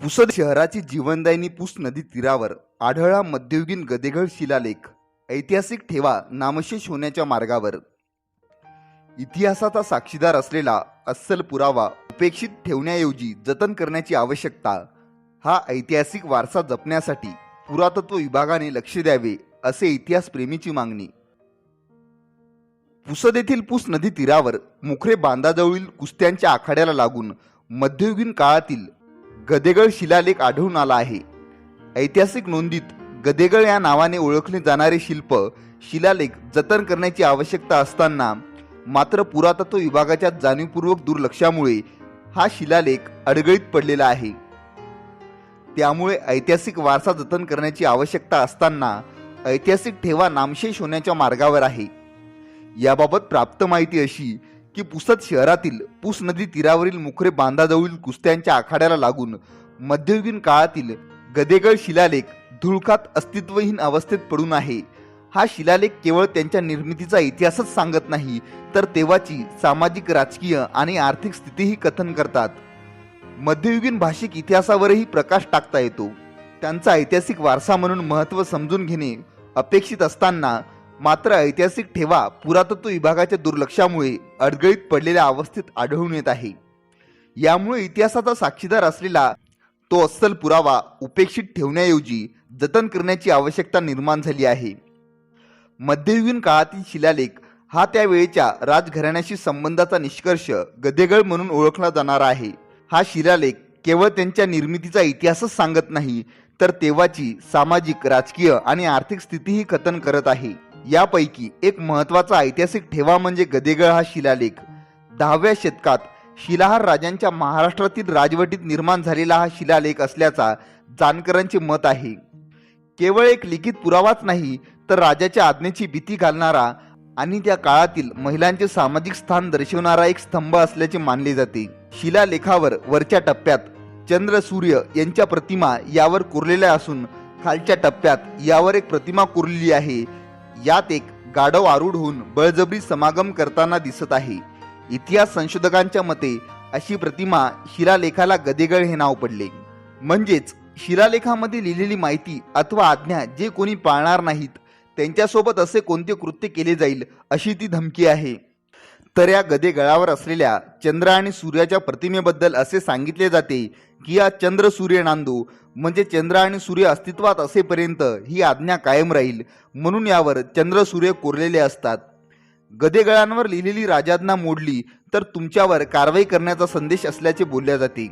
पुसद शहराची जीवनदायिनी पुस नदी तीरावर आढळा मध्ययुगीन गदेघळ शिलालेख ऐतिहासिक ठेवा नामशेष होण्याच्या मार्गावर. इतिहासाचा साक्षीदार असलेला अस्सल पुरावा उपेक्षित ठेवण्याऐवजी जतन करण्याची आवश्यकता हा ऐतिहासिक वारसा जपण्यासाठी पुरातत्व विभागाने लक्ष द्यावे असे इतिहासप्रेमीची मागणी. पुसद येथील पुस नदी तीरावर मुखरे बांधाजवळील कुस्त्यांच्या आखाड्याला लागून मध्ययुगीन काळातील गदेगळ शिलालेख आढळून आला आहे. ऐतिहासिक नोंदीत गदेगळ या नावाने ओळखले जाणारे शिल्प शिलालेख जतन करण्याची आवश्यकता असताना मात्र पुरातत्व विभागाच्या जाणीवपूर्वक दुर्लक्षामुळे हा शिलालेख अडगळीत पडलेला आहे. त्यामुळे ऐतिहासिक वारसा जतन करण्याची आवश्यकता असताना ऐतिहासिक ठेवा नामशेष होण्याच्या मार्गावर आहे. याबाबत प्राप्त माहिती अशी की पुसद शहरातील पुस नदी तीरावरील मुखरे बांधाजवळील कुस्त्यांच्या आखाड्याला लागून मध्ययुगीन काळातील गदेगळ शिलालेख धुळखात अस्तित्वहीन अवस्थेत पडून आहे. हा शिलालेख केवळ त्यांच्या निर्मितीचा इतिहासच सांगत नाही तर तेव्हाची सामाजिक राजकीय आणि आर्थिक स्थितीही कथन करतात. मध्ययुगीन भाषिक इतिहासावरही प्रकाश टाकता येतो. त्यांचा ऐतिहासिक वारसा म्हणून महत्त्व समजून घेणे अपेक्षित असताना मात्र ऐतिहासिक ठेवा पुरातत्व विभागाच्या दुर्लक्षामुळे अडगळीत पडलेल्या अवस्थेत आढळून येत आहे. यामुळे इतिहासाचा साक्षीदार असलेला तो अस्सल पुरावा उपेक्षित ठेवण्याऐवजी जतन करण्याची आवश्यकता निर्माण झाली आहे. मध्ययुगीन काळातील शिलालेख हा त्यावेळेच्या राजघराण्याशी संबंधाचा निष्कर्ष गदेगळ म्हणून ओळखला जाणारा आहे. हा शिलालेख केवळ त्यांच्या निर्मितीचा इतिहासच सांगत नाही तर तेव्हाची सामाजिक राजकीय आणि आर्थिक स्थितीही कथन करत आहे. यापैकी एक महत्त्वाचा ऐतिहासिक ठेवा म्हणजे गदेगळ हा शिलालेख. दहाव्या शतकात शिलाहार राजांच्या महाराष्ट्रातील राजवटीत निर्माण झालेला हा शिलालेख असल्याचा जानकरांचे मत आहे. केवळ एक लिखित पुरावाच नाही तर राजाच्या आज्ञेची भीती घालणारा आणि त्या काळातील महिलांचे सामाजिक स्थान दर्शवणारा एक स्तंभ असल्याचे मानले जाते. शिलालेखावर वरच्या टप्प्यात चंद्र सूर्य यांच्या प्रतिमा यावर कोरलेल्या असून खालच्या टप्प्यात यावर एक प्रतिमा कोरलेली आहे. यात एक गाढव आरूढ होऊन बळजबरी समागम करताना दिसत आहे. इतिहास संशोधकांच्या मते अशी प्रतिमा शिलालेखाला गदेगळ हे नाव पडले. म्हणजेच शिलालेखामध्ये लिहिलेली माहिती अथवा आज्ञा जे कोणी पाळणार नाहीत त्यांच्यासोबत असे कोणते कृत्य केले जाईल अशी ती धमकी आहे. तर या गदे गळावर असलेल्या चंद्र आणि सूर्याच्या प्रतिमेबद्दल असे सांगितले जाते की या चंद्र सूर्य नांदू म्हणजे चंद्र आणि सूर्य अस्तित्वात असेपर्यंत ही आज्ञा कायम राहील. म्हणून यावर चंद्र सूर्य कोरलेले असतात. गदेगळांवर लिहिलेली राजाज्ञा मोडली तर तुमच्यावर कारवाई करण्याचा संदेश असल्याचे बोलल्या जाते.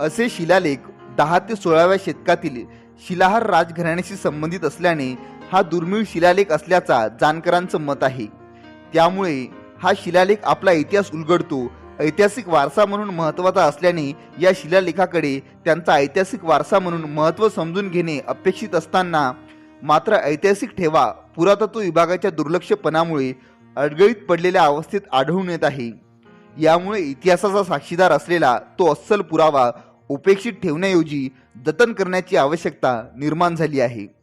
असे शिलालेख दहा ते सोळाव्या शतकातील शिलाहार राजघराण्याशी संबंधित असल्याने हा दुर्मिळ शिलालेख असल्याचा जानकरांचं मत आहे. त्यामुळे हा शिलालेख आपला इतिहास उलगडतो. ऐतिहासिक वारसा म्हणून महत्त्वाचा असल्याने या शिलालेखाकडे त्यांचा ऐतिहासिक वारसा म्हणून महत्त्व समजून घेणे अपेक्षित असताना मात्र ऐतिहासिक ठेवा पुरातत्व विभागाच्या दुर्लक्षपणामुळे अडगळीत पडलेल्या अवस्थेत आढळून येत आहे. यामुळे इतिहासाचा साक्षीदार असलेला तो अस्सल पुरावा उपेक्षित ठेवण्याऐवजी जतन करण्याची आवश्यकता निर्माण झाली आहे.